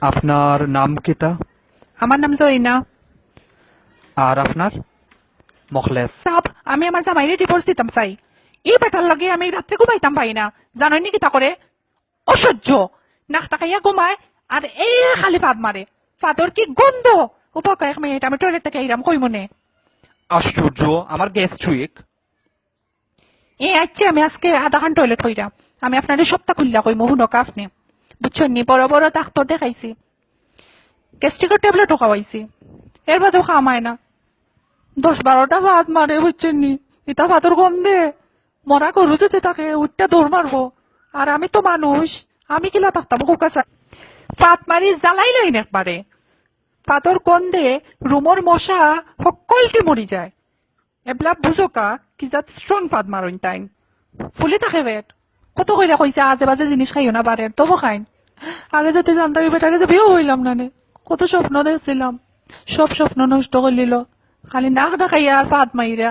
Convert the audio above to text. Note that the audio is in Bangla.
আপনার নাম কিতা আমার নাম জরিনা। আর আপনার? মখলেস। সাব আমি আমার জামাইরে ডিভোর্স দিতাম চাই। এই বেটার লগে আমি রাত্রে ঘুমাইতাম পাই না। জানোই নাকি তা করে? অসহ্য। নাক টাকাইয়া ঘুমায় আর এই খালি পাদ মারে। পাদর কি গন্ধ? উপর কয়েক মিনিট আমি টয়লেট থেকে এইরাম কই মনে আশ্চর্য আমার গেস্ট উইক এ আচ্ছা আমি আজকে আধা ঘণ্টা টয়লেট হইরাম আমি আপনার সপ্তাহ খুললা কই মহু নকা আপনি। বুঝছেন নি বড় বড় ডাক্তার দেখাইছি। গ্যাস্ট্রিকের ট্যাবলেটও খাওয়াইছি এর বাদেও খামায় না। দশ বারোটা ভাত মারে বুঝছেন নি এটা ভাতর গন্ধে। মরা গরু যেতে তাকে উঠটা দৌড় মারবো আর আমি তো মানুষ। আমি কিলা থাকতাম কুকাশা পাত মারি জ্বালাই লাইন একবারে পাতর গন্ধে রুমর মশা সকলকে মরি যায়। এবলা বুঝোকা কি যাত স্ট্রং পাত মারইন টাইম ফুলে থাকে বেট কত কইরা কইছে আজে বাজে জিনিস খাইও না পারেন তবু খাইন। আগে যদি জানতাম, এবার আগে যে হইলাম না কত স্বপ্ন দেখছিলাম। সব স্বপ্ন নষ্ট করলিল খালি নাক ডাকাইয়া আর পাত মাইরা।